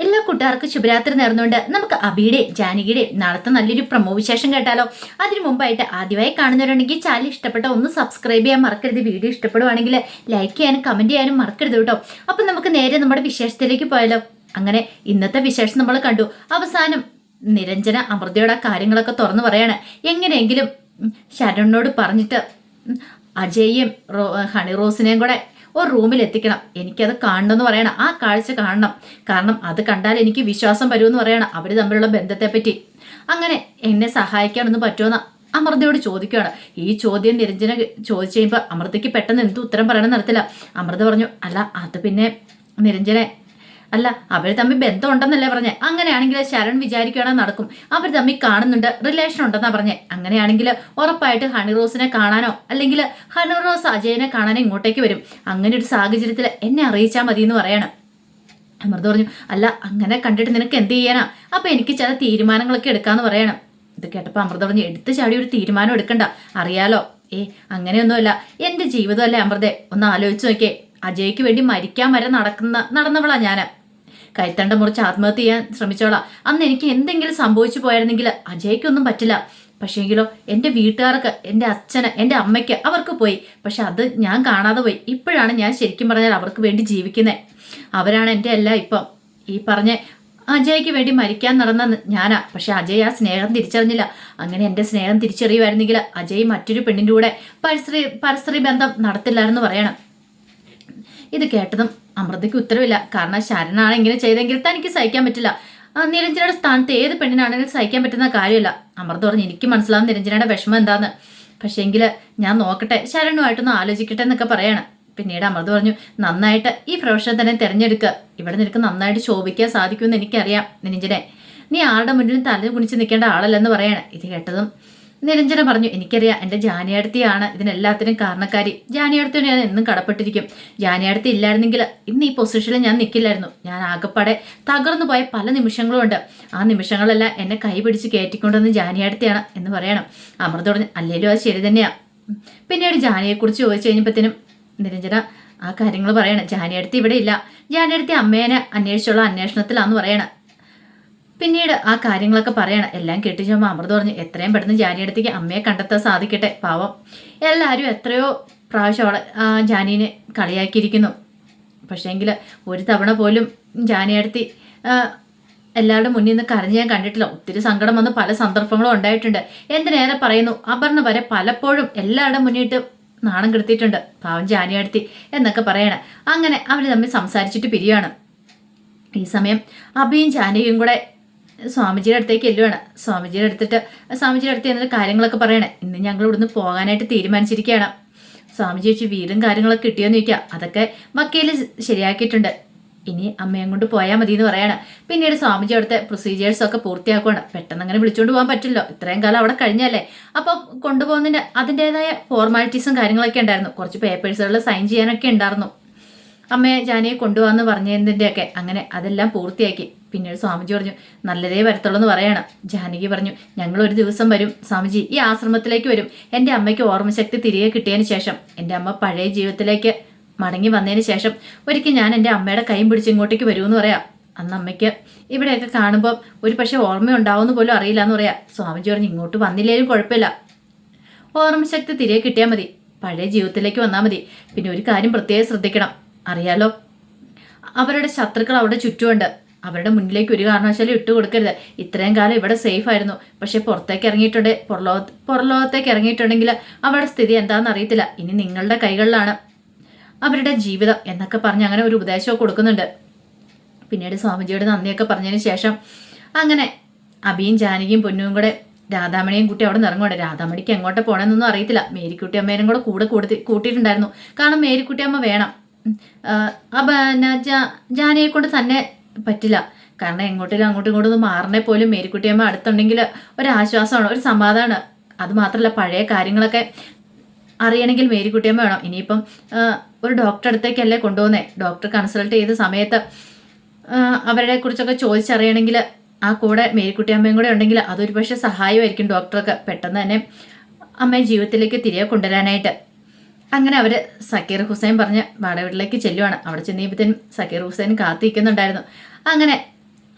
എല്ലാ കൂട്ടുകാർക്കും ശുഭരാത്രി നേർന്നുകൊണ്ട് നമുക്ക് അബിയുടെ ജാനകിയുടെ നാളത്തെ നല്ലൊരു പ്രമോ വിശേഷം കേട്ടാലോ. അതിനു മുമ്പായിട്ട് ആദ്യമായി കാണുന്നവരുണ്ടെങ്കിൽ ചാനൽ ഇഷ്ടപ്പെട്ട ഒന്ന് സബ്സ്ക്രൈബ് ചെയ്യാൻ മറക്കരുത്. വീഡിയോ ഇഷ്ടപ്പെടുവാണെങ്കിൽ ലൈക്ക് ചെയ്യാനും കമന്റ് ചെയ്യാനും മറക്കരുത് കേട്ടോ. അപ്പം നമുക്ക് നേരെ നമ്മുടെ വിശേഷത്തിലേക്ക് പോയാലോ. അങ്ങനെ ഇന്നത്തെ വിശേഷം നമ്മൾ കണ്ടു. അവസാനം നിരഞ്ജന അമൃതയുടെ കാര്യങ്ങളൊക്കെ തുറന്നു പറയാണ്. എങ്ങനെയെങ്കിലും ശരണിനോട് പറഞ്ഞിട്ട് അജയും റോ ഹണി റോസിനെയും കൂടെ ഒരു റൂമിൽ എത്തിക്കണം എനിക്കത് കാണണമെന്ന് പറയണം. ആ കാഴ്ച കാണണം. കാരണം അത് കണ്ടാൽ എനിക്ക് വിശ്വാസം വരുമെന്ന് പറയണം. അവർ തമ്മിലുള്ള ബന്ധത്തെപ്പറ്റി. അങ്ങനെ എന്നെ സഹായിക്കാനൊന്ന് പറ്റുമെന്ന് അമൃതയോട് ചോദിക്കുകയാണ്. ഈ ചോദ്യം നിരഞ്ജന ചോദിച്ചു കഴിയുമ്പോൾ അമൃതയ്ക്ക് പെട്ടെന്ന് എന്ത് ഉത്തരം പറയണമെന്ന് നടത്തില്ല അമൃത പറഞ്ഞു അല്ല അത് പിന്നെ നിരഞ്ജനെ അല്ല അവർ തമ്മിൽ ബന്ധം ഉണ്ടെന്നല്ലേ പറഞ്ഞേ. അങ്ങനെയാണെങ്കിൽ ശരൺ വിചാരിക്കുകയാണെങ്കിൽ നടക്കും? അവർ തമ്മിൽ കാണുന്നുണ്ട് റിലേഷൻ ഉണ്ടെന്നാ പറഞ്ഞേ. അങ്ങനെയാണെങ്കിൽ ഉറപ്പായിട്ട് ഹണി റോസിനെ കാണാനോ അല്ലെങ്കിൽ ഹണി റോസ് അജയനെ കാണാനോ ഇങ്ങോട്ടേക്ക് വരും. അങ്ങനെ ഒരു സാഹചര്യത്തിൽ എന്നെ അറിയിച്ചാൽ മതി എന്ന് പറയണം. അമൃത പറഞ്ഞു അല്ല അങ്ങനെ കണ്ടിട്ട് നിനക്ക് എന്ത് ചെയ്യാനാ? അപ്പൊ എനിക്ക് ചില തീരുമാനങ്ങളൊക്കെ എടുക്കാന്ന് പറയണം. ഇത് കേട്ടപ്പോൾ അമൃത പറഞ്ഞു എടുത്ത് ചാടി ഒരു തീരുമാനം എടുക്കണ്ട. അറിയാലോ. ഏ അങ്ങനെയൊന്നുമല്ല. എന്റെ ജീവിതമല്ലേ അമൃതെ? ഒന്ന് ആലോചിച്ചു നോക്കേ അജയ്ക്ക് വേണ്ടി മരിക്കാൻ വരെ നടക്കുന്ന നടന്നവളാ ഞാൻ കൈത്തണ്ട മുറിച്ച് ആത്മഹത്യ ചെയ്യാൻ ശ്രമിച്ചോളാം. അന്ന് എനിക്ക് എന്തെങ്കിലും സംഭവിച്ചു പോയായിരുന്നെങ്കിൽ അജയ്ക്കൊന്നും പറ്റില്ല. പക്ഷേങ്കിലോ എന്റെ വീട്ടുകാർക്ക് എന്റെ അച്ഛന് എന്റെ അമ്മയ്ക്ക് അവർക്ക് പോയി. പക്ഷെ അത് ഞാൻ കാണാതെ പോയി. ഇപ്പോഴാണ് ഞാൻ ശരിക്കും പറഞ്ഞാൽ അവർക്ക് വേണ്ടി ജീവിക്കുന്നത് അവരാണ് എന്റെ എല്ലാം ഇപ്പം. ഈ പറഞ്ഞ അജയ്ക്ക് വേണ്ടി മരിക്കാൻ നടന്ന ഞാനാ. പക്ഷെ അജയ് ആ സ്നേഹം തിരിച്ചറിഞ്ഞില്ല. അങ്ങനെ എന്റെ സ്നേഹം തിരിച്ചറിയുമായിരുന്നെങ്കിൽ അജയ് മറ്റൊരു പെണ്ണിന്റെ കൂടെ പരസ്ത്രീ പരസ്ത്രീ ബന്ധം നടത്തില്ലായിരുന്നു പറയണം. ഇത് കേട്ടതും അമൃതയ്ക്ക് ഉത്തരവില്ല. കാരണം ശരണാണ് ഇങ്ങനെ ചെയ്തെങ്കിൽ തനിക്ക് സഹിക്കാൻ പറ്റില്ല. നിരഞ്ജനയുടെ സ്ഥാനത്ത് ഏത് പെണ്ണിനാണെങ്കിലും സഹിക്കാൻ പറ്റുന്ന കാര്യമല്ല. അമൃത പറഞ്ഞു എനിക്ക് മനസ്സിലാവും നിരഞ്ജനയുടെ വിഷമം എന്താന്ന്. പക്ഷേങ്കിൽ ഞാൻ നോക്കട്ടെ ശരണുമായിട്ടൊന്ന് ആലോചിക്കട്ടെ എന്നൊക്കെ പറയാണ്. പിന്നീട് അമൃത പറഞ്ഞു നന്നായിട്ട് ഈ പ്രൊഫഷൻ തന്നെ തിരഞ്ഞെടുക്കുക ഇവിടെ നിനക്ക് നന്നായിട്ട് ശോഭിക്കാൻ സാധിക്കുമെന്ന് എനിക്കറിയാം നിരഞ്ജനെ. നീ ആരുടെ മുന്നിലും തല കുണിച്ച് നിൽക്കേണ്ട ആളല്ലെന്ന് പറയണം. ഇത് കേട്ടതും നിരഞ്ജന പറഞ്ഞു എനിക്കറിയാം എന്റെ ജാനിയടുത്തിയാണ് ഇതിനെല്ലാത്തിനും കാരണക്കാരി. ജാനിയടുത്തി ഞാൻ എന്നും കടപ്പെട്ടിരിക്കും. ജാനിയടുത്തി ഇല്ലായിരുന്നെങ്കിൽ ഇന്ന് ഈ പൊസിഷനിൽ ഞാൻ നിൽക്കില്ലായിരുന്നു ഞാൻ ആകെപ്പാടെ തകർന്നു പോയ പല നിമിഷങ്ങളും ഉണ്ട് ആ നിമിഷങ്ങളെല്ലാം എന്നെ കൈപിടിച്ച് കയറ്റിക്കൊണ്ടുവന്ന് ജാനിയടുത്തിയാണ് എന്ന് പറയണം. അമൃത പറഞ്ഞു അല്ലേലും അത് ശരി തന്നെയാണ് പിന്നീട് ജാനിയെക്കുറിച്ച് ചോദിച്ചു കഴിഞ്ഞപ്പോഴത്തേനും നിരഞ്ജന ആ കാര്യങ്ങൾ പറയണം. ജാനിയടുത്ത് ഇവിടെ ഇല്ല. ജാനിയടുത്ത് അമ്മേനെ അന്വേഷിച്ചുള്ള അന്വേഷണത്തിലാന്ന് പറയണം. പിന്നീട് ആ കാര്യങ്ങളൊക്കെ പറയണം. എല്ലാം കെട്ടിച്ചുമ്പോൾ അമൃത പറഞ്ഞു എത്രയും പെട്ടെന്ന് ജാനിയടുത്തേക്ക് അമ്മയെ കണ്ടെത്താൻ സാധിക്കട്ടെ പാവം. എല്ലാവരും എത്രയോ പ്രാവശ്യം അവളെ ജാനീനെ കളിയാക്കിയിരിക്കുന്നു. പക്ഷേങ്കിൽ ഒരു തവണ പോലും ജാനിയടുത്തി എല്ലാവരുടെ മുന്നിൽ നിന്ന് കരഞ്ഞ് ഞാൻ കണ്ടിട്ടില്ല. ഒത്തിരി സങ്കടം വന്ന് പല സന്ദർഭങ്ങളും ഉണ്ടായിട്ടുണ്ട്. എന്തിനേറെ പറയുന്നു അപർണ വരെ പലപ്പോഴും എല്ലാവരുടെ മുന്നിട്ട് നാണം കെടുത്തിയിട്ടുണ്ട് പാവം ജാനിയടുത്തി എന്നൊക്കെ പറയണം. അങ്ങനെ അവർ തമ്മിൽ സംസാരിച്ചിട്ട് പിരിയാണ്. ഈ സമയം അബിയും ജാനകിയും കൂടെ സ്വാമിജിയുടെ അടുത്തേക്ക് എല്ലുവാണ് സ്വാമിജിയുടെ അടുത്തിട്ട് സ്വാമിജിയുടെ അടുത്ത് എന്നിട്ട് കാര്യങ്ങളൊക്കെ പറയണേ. ഇന്ന് ഞങ്ങൾ ഇവിടുന്ന് പോകാനായിട്ട് തീരുമാനിച്ചിരിക്കുകയാണ്. സ്വാമിജി വെച്ച് വീടും കാര്യങ്ങളൊക്കെ കിട്ടിയോന്ന് ചോദിക്കുക അതൊക്കെ വക്കീൽ ശരിയാക്കിയിട്ടുണ്ട്. ഇനി അമ്മയും കൊണ്ട് പോയാൽ മതി എന്ന് പറയാണ്. പിന്നീട് സ്വാമിജി അവിടുത്തെ പ്രൊസീജിയേഴ്സ് ഒക്കെ പൂർത്തിയാക്കുവാണ്. പെട്ടെന്ന് അങ്ങനെ വിളിച്ചുകൊണ്ട് പോകാൻ പറ്റില്ലോ. ഇത്രയും കാലം അവിടെ കഴിഞ്ഞല്ലേ. അപ്പോൾ കൊണ്ടുപോകുന്നതിന്റെ അതിന്റെതായ ഫോർമാലിറ്റീസും കാര്യങ്ങളൊക്കെ ഉണ്ടായിരുന്നു. കുറച്ച് പേപ്പേഴ്സുകളിൽ സൈൻ ചെയ്യാനൊക്കെ ഉണ്ടായിരുന്നു. അമ്മയെ ജാനിയെ കൊണ്ടുപോകാന്ന് പറഞ്ഞതിന്റെയൊക്കെ അങ്ങനെ അതെല്ലാം പൂർത്തിയാക്കി. പിന്നീട് സ്വാമിജി പറഞ്ഞു നല്ലതേ വരത്തുള്ളൂ എന്ന് പറയണം. ജാനകി പറഞ്ഞു ഞങ്ങൾ ഒരു ദിവസം വരും. സ്വാമിജി ഈ ആശ്രമത്തിലേക്ക് വരും. എന്റെ അമ്മയ്ക്ക് ഓർമ്മശക്തി തിരികെ കിട്ടിയതിന് ശേഷം. എന്റെ അമ്മ പഴയ ജീവിതത്തിലേക്ക് മടങ്ങി വന്നതിന് ശേഷം ഒരിക്കൽ ഞാൻ എന്റെ അമ്മയുടെ കൈയും പിടിച്ച് ഇങ്ങോട്ടേക്ക് വരുമെന്ന് പറയാം. അന്ന് അമ്മയ്ക്ക് ഇവിടെയൊക്കെ കാണുമ്പോൾ ഒരു പക്ഷേ ഓർമ്മയുണ്ടാവുമെന്ന് പോലും അറിയില്ല എന്ന് പറയാം. സ്വാമിജി പറഞ്ഞു ഇങ്ങോട്ട് വന്നില്ലേലും കുഴപ്പമില്ല. ഓർമ്മശക്തി തിരികെ കിട്ടിയാൽ മതി. പഴയ ജീവിതത്തിലേക്ക് വന്നാൽ മതി. പിന്നെ ഒരു കാര്യം പ്രത്യേകം ശ്രദ്ധിക്കണം. അറിയാലോ? അവരുടെ ശത്രുക്കൾ അവിടെ ചുറ്റുമുണ്ട്. അവരുടെ മുന്നിലേക്ക് ഒരു കാരണവശാലും ഇട്ട് കൊടുക്കരുത്. ഇത്രയും കാലം ഇവിടെ സേഫ് ആയിരുന്നു. പക്ഷെ പുറത്തേക്ക് ഇറങ്ങിയിട്ടുണ്ട്. പുറലോക പുറലോകത്തേക്ക് ഇറങ്ങിയിട്ടുണ്ടെങ്കിൽ അവരുടെ സ്ഥിതി എന്താണെന്ന് അറിയത്തില്ല. ഇനി നിങ്ങളുടെ കൈകളിലാണ് അവരുടെ ജീവിതം എന്നൊക്കെ പറഞ്ഞ് അങ്ങനെ ഒരു ഉപദേശമൊക്കെ കൊടുക്കുന്നുണ്ട്. പിന്നീട് സ്വാമിജിയുടെ നന്ദിയൊക്കെ പറഞ്ഞതിന് ശേഷം അങ്ങനെ അബിയും ജാനകിയും പൊന്നും കൂടെ രാധാമണിയും കുട്ടി അവിടെ നിന്ന് രാധാമണിക്ക് എങ്ങോട്ട് പോകണമെന്നൊന്നും അറിയത്തില്ല. മേരിക്കുട്ടി അമ്മേനും കൂടെ കൂടെ കൂട്ടി കൂട്ടിയിട്ടുണ്ടായിരുന്നു. കാരണം മേരിക്കുട്ടി അമ്മ വേണം. ജാനയെ കൊണ്ട് തന്നെ പറ്റില്ല. കാരണം എങ്ങോട്ടും അങ്ങോട്ടും ഇങ്ങോട്ടും ഒന്ന് മാറണേ പോലും മേരിക്കുട്ടിയമ്മ അടുത്തുണ്ടെങ്കിൽ ഒരാശ്വാസമാണ് ഒരു സമാധാനമാണ്. അത് മാത്രമല്ല പഴയ കാര്യങ്ങളൊക്കെ അറിയണമെങ്കിൽ മേരിക്കുട്ടിയമ്മ വേണം. ഇനിയിപ്പം ഒരു ഡോക്ടറെ അടുത്തേക്കല്ലേ കൊണ്ടുപോകുന്നേ? ഡോക്ടർ കൺസൾട്ട് ചെയ്ത സമയത്ത് അവരെ കുറിച്ചൊക്കെ ചോദിച്ചറിയണമെങ്കിൽ ആ കൂടെ മേരിക്കുട്ടിയമ്മയും കൂടെ ഉണ്ടെങ്കിൽ അതൊരു പക്ഷേ സഹായമായിരിക്കും ഡോക്ടർക്ക് പെട്ടെന്ന് തന്നെ അമ്മയെ ജീവിതത്തിലേക്ക് തിരികെ കൊണ്ടുവരാനായിട്ട്. അങ്ങനെ അവർ സക്കീർ ഹുസൈൻ പറഞ്ഞ് വാടവീട്ടിലേക്ക് ചെല്ലുവാണ്. അവിടെ ചെന്നപ്പോഴത്തേനും സക്കീർ ഹുസൈൻ കാത്തിരിക്കുന്നുണ്ടായിരുന്നു. അങ്ങനെ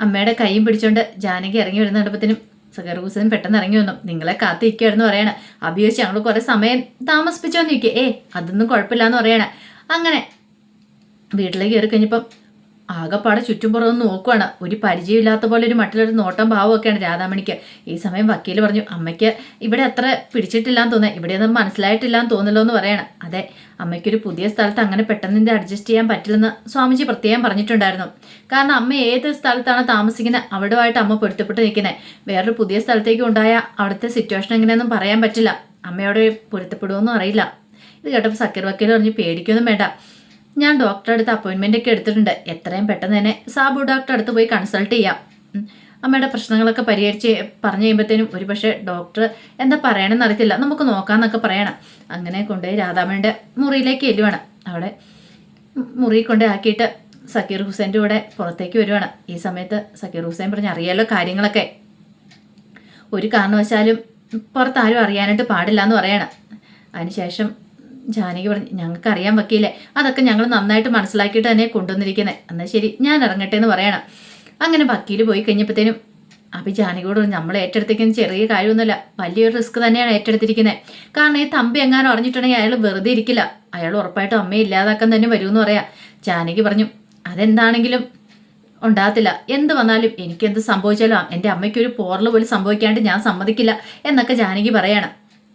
അമ്മയുടെ കൈയും പിടിച്ചുകൊണ്ട് ജാനകി ഇറങ്ങി വരുന്ന കണ്ടപ്പത്തിനും സക്കീർ ഹുസൈൻ പെട്ടെന്ന് ഇറങ്ങി വന്നു. നിങ്ങളെ കാത്തിരിക്കുകയായിരുന്നു പറയണ. അഭിയോഗിച്ച് ഞങ്ങൾ കുറേ സമയം താമസിപ്പിച്ചോന്ന് ചോദിക്കുക ഏ അതൊന്നും കുഴപ്പമില്ലാന്ന് പറയണ. അങ്ങനെ വീട്ടിലേക്ക് കയറി കഴിഞ്ഞപ്പം ആകെപ്പാടെ ചുറ്റും നോക്കുവാണ്. ഒരു പരിചയമില്ലാത്ത പോലെ ഒരു മട്ടിലൊരു നോട്ടം ഭാവമൊക്കെയാണ് രാധാമണിക്ക്. ഈ സമയം വക്കീൽ പറഞ്ഞു അമ്മയ്ക്ക് ഇവിടെ അത്ര പിടിച്ചിട്ടില്ലാന്ന് തോന്നുന്നത് ഇവിടെയൊന്നും മനസ്സിലായിട്ടില്ലാന്ന് തോന്നല്ലോ എന്ന് പറയണം. അതെ അമ്മയ്ക്കൊരു പുതിയ സ്ഥലത്ത് അങ്ങനെ പെട്ടെന്ന് അഡ്ജസ്റ്റ് ചെയ്യാൻ പറ്റില്ലെന്ന് സ്വാമിജി പ്രത്യേകം പറഞ്ഞിട്ടുണ്ടായിരുന്നു. കാരണം അമ്മ ഏത് സ്ഥലത്താണ് താമസിക്കുന്നത് അവിടുമായിട്ട് അമ്മ പൊരുത്തപ്പെട്ട് നിൽക്കുന്നത് വേറൊരു പുതിയ സ്ഥലത്തേക്ക് ഉണ്ടായ അവിടുത്തെ സിറ്റുവേഷൻ എങ്ങനെയൊന്നും പറയാൻ പറ്റില്ല. അമ്മയോട് പൊരുത്തപ്പെടുമെന്നും അറിയില്ല. ഇത് കേട്ടപ്പോൾ സക്കീർ വക്കീൽ പറഞ്ഞ് പേടിക്കൊന്നും വേണ്ട. ഞാൻ ഡോക്ടറെ അടുത്ത് അപ്പോയിൻമെന്റ് ഒക്കെ എടുത്തിട്ടുണ്ട്. എത്രയും പെട്ടെന്ന് തന്നെ സാബു ഡോക്ടറെ അടുത്ത് പോയി കൺസൾട്ട് ചെയ്യാം. അമ്മയുടെ പ്രശ്നങ്ങളൊക്കെ പരിഹരിച്ച് പറഞ്ഞു കഴിയുമ്പോഴത്തേനും ഒരു പക്ഷേ ഡോക്ടർ എന്താ പറയണമെന്ന് അറിയത്തില്ല. നമുക്ക് നോക്കാമെന്നൊക്കെ പറയണം. അങ്ങനെ കൊണ്ടുപോയി രാധാമണിയുടെ മുറിയിലേക്ക് ചെല്ലുവാണ്. അവിടെ മുറി കൊണ്ട് ആക്കിയിട്ട് സക്കീർ ഹുസൈന്റെ കൂടെ പുറത്തേക്ക് വരുവാണ്. ഈ സമയത്ത് സക്കീർ ഹുസൈൻ പറഞ്ഞ് അറിയാലോ കാര്യങ്ങളൊക്കെ? ഒരു കാരണവശാലും പുറത്താരും അറിയാനായിട്ട് പാടില്ല എന്ന് പറയണം. അതിനുശേഷം ജാനകി പറഞ്ഞു ഞങ്ങൾക്ക് അറിയാൻ വക്കീലെ അതൊക്കെ ഞങ്ങൾ നന്നായിട്ട് മനസ്സിലാക്കിയിട്ട് തന്നെ കൊണ്ടുവന്നിരിക്കുന്നത് എന്നാൽ ശരി ഞാൻ ഇറങ്ങട്ടെ എന്ന് പറയണം. അങ്ങനെ വക്കീൽ പോയി കഴിഞ്ഞപ്പോഴത്തേനും അപ്പം ജാനകിയോട് നമ്മൾ ഏറ്റെടുത്തിരിക്കുന്ന ചെറിയ കാര്യമൊന്നുമില്ല വലിയൊരു റിസ്ക് തന്നെയാണ് ഏറ്റെടുത്തിരിക്കുന്നത് കാരണം ഈ തമ്പി എങ്ങാനും അറിഞ്ഞിട്ടുണ്ടെങ്കിൽ അയാൾ വെറുതെ ഇരിക്കില്ല. അയാൾ ഉറപ്പായിട്ടും അമ്മയെ ഇല്ലാതാക്കാൻ തന്നെ വരുമെന്ന് പറയാം. ജാനകി പറഞ്ഞു അതെന്താണെങ്കിലും ഉണ്ടാകത്തില്ല. എന്ത് വന്നാലും എനിക്കെന്ത് സംഭവിച്ചാലും എന്റെ അമ്മയ്ക്ക് ഒരു പോറൽ പോലും സംഭവിക്കാണ്ട് ഞാൻ സമ്മതിക്കില്ല എന്നൊക്കെ ജാനകി പറയാണ്.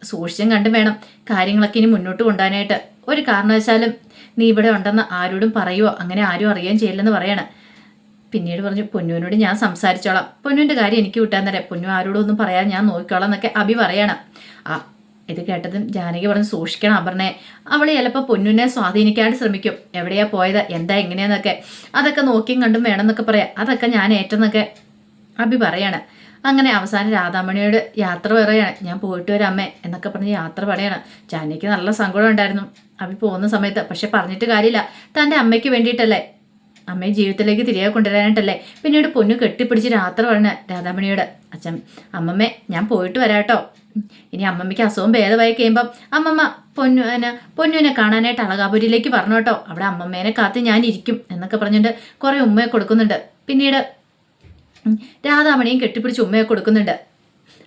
സൂക്ഷിച്ചും കണ്ടും വേണം കാര്യങ്ങളൊക്കെ ഇനി മുന്നോട്ട് കൊണ്ടുപോകാനായിട്ട്. ഒരു കാരണവശാലും നീ ഇവിടെ ഉണ്ടെന്ന് ആരോടും പറയുവോ? അങ്ങനെ ആരും അറിയാൻ ചെയ്യില്ലെന്ന് പറയാണ്. പിന്നീട് പറഞ്ഞു പൊന്നുവിനോട് ഞാൻ സംസാരിച്ചോളാം. പൊന്നുവിന്റെ കാര്യം എനിക്ക് വിട്ടാൻ തരാം പൊന്നു ആരോടും ഒന്നും പറയാൻ ഞാൻ നോക്കിക്കോളാം എന്നൊക്കെ അഭി പറയണം. ആ ഇത് കേട്ടതും ജാനകി പറഞ്ഞ് സൂക്ഷിക്കണം അപർണയെ. അവൾ ചിലപ്പോൾ പൊന്നുവിനെ സ്വാധീനിക്കാണ്ട് ശ്രമിക്കും. എവിടെയാ പോയത്? എന്താ എങ്ങനെയാന്നൊക്കെ. അതൊക്കെ നോക്കിയും കണ്ടും വേണമെന്നൊക്കെ പറയാം. അതൊക്കെ ഞാൻ ഏറ്റെന്നൊക്കെ അഭി പറയാണ്. അങ്ങനെ അവസാനം രാധാമണിയോട് യാത്ര പറയാണ് ഞാൻ പോയിട്ട് വരാം എന്നൊക്കെ പറഞ്ഞ് യാത്ര പറയാണ് ജാനകിക്ക് നല്ല സങ്കടം ഉണ്ടായിരുന്നു. അഭി പോകുന്ന സമയത്ത് പക്ഷെ പറഞ്ഞിട്ട് കാര്യമില്ല. തന്റെ അമ്മയ്ക്ക് വേണ്ടിയിട്ടല്ലേ? അമ്മയെ ജീവിതത്തിലേക്ക് തിരികെ കൊണ്ടുവരാനായിട്ടല്ലേ? പിന്നീട് പൊന്നു കെട്ടിപ്പിടിച്ച് രാത്രി പറഞ്ഞ രാധാമണിയോട്. അച്ഛൻ അമ്മമ്മേ ഞാൻ പോയിട്ട് വരാട്ടോ. ഇനി അമ്മമ്മയ്ക്ക് അസുഖം ഭേദമായി കഴിയുമ്പം അമ്മമ്മ പൊന്നു പൊന്നുവിനെ കാണാനായിട്ട് അളകാപുരിയിലേക്ക് പറഞ്ഞു കേട്ടോ. അവിടെ അമ്മമ്മേനെ കാത്ത് ഞാൻ ഇരിക്കും എന്നൊക്കെ പറഞ്ഞിട്ട് കുറേ ഉമ്മയെ കൊടുക്കുന്നുണ്ട്. പിന്നീട് രാധാമണിയും കെട്ടിപ്പിടിച്ച് ഉമ്മയെ കൊടുക്കുന്നുണ്ട്.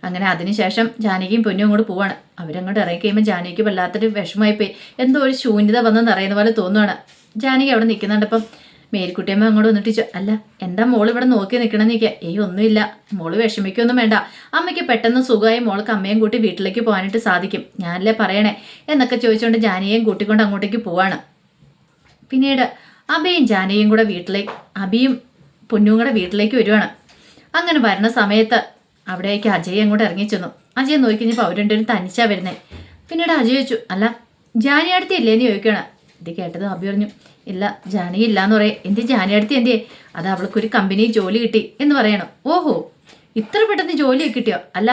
അങ്ങനെ അതിനുശേഷം ജാനകിയും പൊന്നും കൂടെ പോവാണ്. അവരങ്ങോട്ട് ഇറങ്ങി കഴിയുമ്പോൾ ജാനകിക്ക് വല്ലാത്തൊരു വിഷമമായി പോയി എന്തോ ഒരു ശൂന്യത വന്നെന്ന് അറിയുന്ന പോലെ തോന്നുവാണ്. ജാനകി അവിടെ നിൽക്കുന്നുണ്ടപ്പം മേരിക്കുട്ടിയമ്മ അങ്ങോട്ട് വന്നിട്ട് അല്ല എന്താ മോൾ ഇവിടെ നോക്കി നിൽക്കണം? നിൽക്കുക ഏയ് ഒന്നുമില്ല. മോൾ വിഷമിക്കൊന്നും വേണ്ട. അമ്മയ്ക്ക് പെട്ടെന്ന് സുഖമായി മോൾക്ക് അമ്മയും കൂട്ടി വീട്ടിലേക്ക് പോകാനായിട്ട് സാധിക്കും. ഞാനല്ലേ പറയണേ? എന്നൊക്കെ ചോദിച്ചുകൊണ്ട് ജാനിയെയും കൂട്ടിക്കൊണ്ട് അങ്ങോട്ടേക്ക് പോവാണ്. പിന്നീട് അബിയും ജാനയും കൂടെ വീട്ടിലേക്ക് അബിയും പൊന്നും കൂടെ വീട്ടിലേക്ക് വരുവാണ്. അങ്ങനെ വരുന്ന സമയത്ത് അവിടേക്ക് അജയ് അങ്ങോട്ട് ഇറങ്ങി ചെന്നു. അജയ് നോക്കി കഴിഞ്ഞപ്പോൾ അവർ രണ്ടുപേരും തനിച്ചാ വരുന്നേ. പിന്നീട് അജയ് ചോദിച്ചു അല്ല ജാനി അടുത്ത് ഇല്ലേന്ന് ചോദിക്കണം ഇത് കേട്ടത് അബി പറഞ്ഞു ഇല്ല ജാനി ഇല്ല എന്ന് പറയും. എന്ത് ജാനി അടുത്ത് എന്തേ അത് അവൾക്കൊരു കമ്പനി ജോലി കിട്ടി എന്ന് പറയണം. ഓഹോ ഇത്ര പെട്ടെന്ന് ജോലി കിട്ടിയോ? അല്ല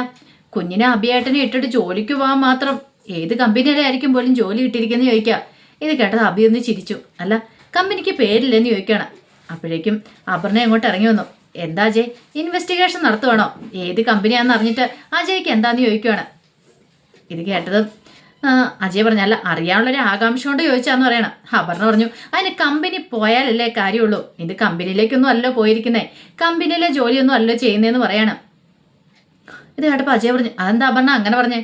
കുഞ്ഞിനെ അഭിയേട്ടനെ ഇട്ടിട്ട് ജോലിക്ക് പോകാൻ മാത്രം ഏത് കമ്പനിയിലായിരിക്കും പോലും ജോലി കിട്ടിയിരിക്കുന്നു ചോദിക്കുക ഇത് കേട്ടത് അബി ഒന്ന് ചിരിച്ചു. അല്ല കമ്പനിക്ക് പേരില്ലെന്ന് ചോദിക്കുകയാണ്. അപ്പോഴേക്കും അപർണ അങ്ങോട്ട് ഇറങ്ങി വന്നു. എന്താ അജയ്? ഇൻവെസ്റ്റിഗേഷൻ നടത്തുവാണോ? ഏത് കമ്പനിയാണെന്ന് അറിഞ്ഞിട്ട് അജയ്ക്ക് എന്താന്ന് ചോദിക്കുവാണ്. ഇത് കേട്ടത് അജയ് പറഞ്ഞല്ല അറിയാനുള്ളൊരു ആകാംക്ഷ കൊണ്ട് ചോദിച്ചാന്ന് പറയണം. അപർണ പറഞ്ഞു അതിന് കമ്പനി പോയാലല്ലേ കാര്യമുള്ളൂ. ഇത് കമ്പനിയിലേക്കൊന്നും അല്ലോ പോയിരിക്കുന്നേ. കമ്പനിയിലെ ജോലിയൊന്നും അല്ലോ ചെയ്യുന്നതെന്ന് പറയണം. ഇത് കേട്ടപ്പോൾ അജയ് പറഞ്ഞു അതെന്താ അപർണ അങ്ങനെ പറഞ്ഞേ?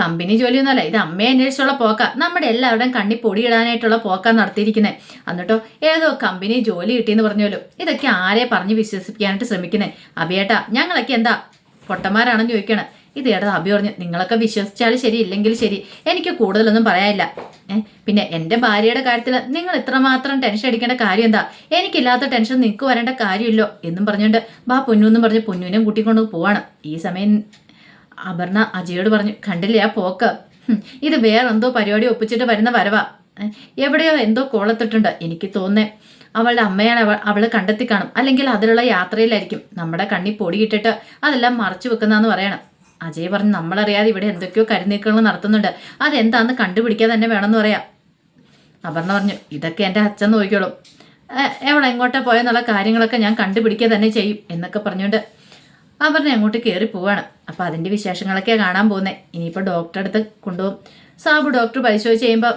കമ്പനി ജോലിയൊന്നുമല്ല. ഇത് അമ്മയെ അന്വേഷിച്ചുള്ള പോക്ക. നമ്മുടെ എല്ലാവരുടെയും കണ്ണി പൊടിയിടാനായിട്ടുള്ള പോക്ക നടത്തിയിരിക്കുന്നത് എന്നിട്ടോ ഏതോ കമ്പനി ജോലി കിട്ടിയെന്ന് പറഞ്ഞല്ലോ ഇതൊക്കെ ആരെ പറഞ്ഞ് വിശ്വസിപ്പിക്കാനായിട്ട് ശ്രമിക്കുന്നത് അഭിയേട്ടാ ഞങ്ങളൊക്കെ എന്താ പൊട്ടന്മാരാണെന്ന് ചോദിക്കണേ. ഇത് ഏട്ടാ അഭി പറഞ്ഞു നിങ്ങളൊക്കെ വിശ്വസിച്ചാലും ശരി ഇല്ലെങ്കിൽ ശരി. എനിക്ക് കൂടുതലൊന്നും പറയാനില്ല. പിന്നെ എന്റെ ഭാര്യയുടെ കാര്യത്തിൽ നിങ്ങൾ ഇത്രമാത്രം ടെൻഷൻ അടിക്കേണ്ട കാര്യം എന്താ? എനിക്കില്ലാത്ത ടെൻഷൻ നിങ്ങൾക്ക് വരേണ്ട കാര്യമില്ലോ എന്നും പറഞ്ഞുകൊണ്ട് ബാ പൊന്നു എന്നും പറഞ്ഞ് പൊന്നുവിനെയും കൂട്ടിക്കൊണ്ട് പോവാണ്. ഈ സമയം അപർണ അജയോട് പറഞ്ഞു കണ്ടില്ലേ ആ പോക്ക്? ഇത് വേറെന്തോ പരിപാടി ഒപ്പിച്ചിട്ട് വരുന്ന വരവാ. എവിടെയോ എന്തോ കോളത്തിട്ടുണ്ട് എനിക്ക് തോന്നേ അവളുടെ അമ്മയാണ് അവൾ അവൾ കണ്ടെത്തി കാണും. അല്ലെങ്കിൽ അതിലുള്ള യാത്രയിലായിരിക്കും. നമ്മുടെ കണ്ണി പൊടിയിട്ടിട്ട് അതെല്ലാം മറച്ചു വെക്കുന്നതെന്ന് പറയണം. അജയ് പറഞ്ഞു നമ്മളറിയാതെ ഇവിടെ എന്തൊക്കെയോ കരുനീക്കങ്ങൾ നടത്തുന്നുണ്ട്. അതെന്താന്ന് കണ്ടുപിടിക്കാൻ തന്നെ വേണമെന്ന് പറയാം. അപർണ പറഞ്ഞു ഇതൊക്കെ എന്റെ അച്ഛൻ നോക്കിക്കോളും. എവിടെ എങ്ങോട്ടാ പോയെന്നുള്ള കാര്യങ്ങളൊക്കെ ഞാൻ കണ്ടുപിടിക്കുക തന്നെ ചെയ്യും എന്നൊക്കെ പറഞ്ഞുകൊണ്ട് അപർണ അങ്ങോട്ട് കയറി പോവാണ്. അപ്പം അതിന്റെ വിശേഷങ്ങളൊക്കെ കാണാൻ പോകുന്നത് ഇനിയിപ്പോൾ ഡോക്ടറെ അടുത്ത് കൊണ്ടുപോകും. സാബു ഡോക്ടർ പരിശോധിച്ച് കഴിയുമ്പോൾ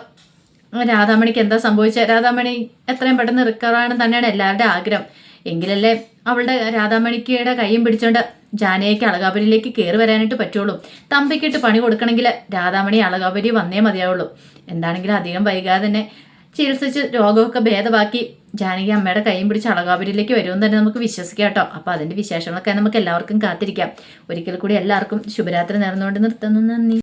രാധാമണിക്ക് എന്താ സംഭവിച്ചത് രാധാമണി എത്രയും പെട്ടെന്ന് റിക്കവർ ആണെന്ന് തന്നെയാണ് എല്ലാവരുടെയും ആഗ്രഹം. എങ്കിലല്ലേ അവളുടെ രാധാമണിക്കയുടെ കൈയും പിടിച്ചോണ്ട് ജാനയ്ക്ക് അളകാപുരിയിലേക്ക് കയറി വരാനായിട്ട് പറ്റുള്ളൂ. തമ്പിക്കിട്ട് പണി കൊടുക്കണമെങ്കിൽ രാധാമണി അളകാപുരി വന്നേ മതിയാവുള്ളൂ. എന്താണെങ്കിലും അധികം വൈകാതെ തന്നെ ചികിത്സിച്ച് രോഗമൊക്കെ ഭേദമാക്കി ജാനകി അമ്മയുടെ കൈയും പിടിച്ച് അളകാപുരിയിലേക്ക് വരുമെന്ന് തന്നെ നമുക്ക് വിശ്വസിക്കാം കേട്ടോ. അപ്പോൾ അതിന്റെ വിശേഷങ്ങളൊക്കെ നമുക്ക് എല്ലാവർക്കും കാത്തിരിക്കാം. ഒരിക്കൽ കൂടി എല്ലാവർക്കും ശുഭരാത്രി നേർന്നുകൊണ്ട് നിർത്തുന്നു. നന്ദി.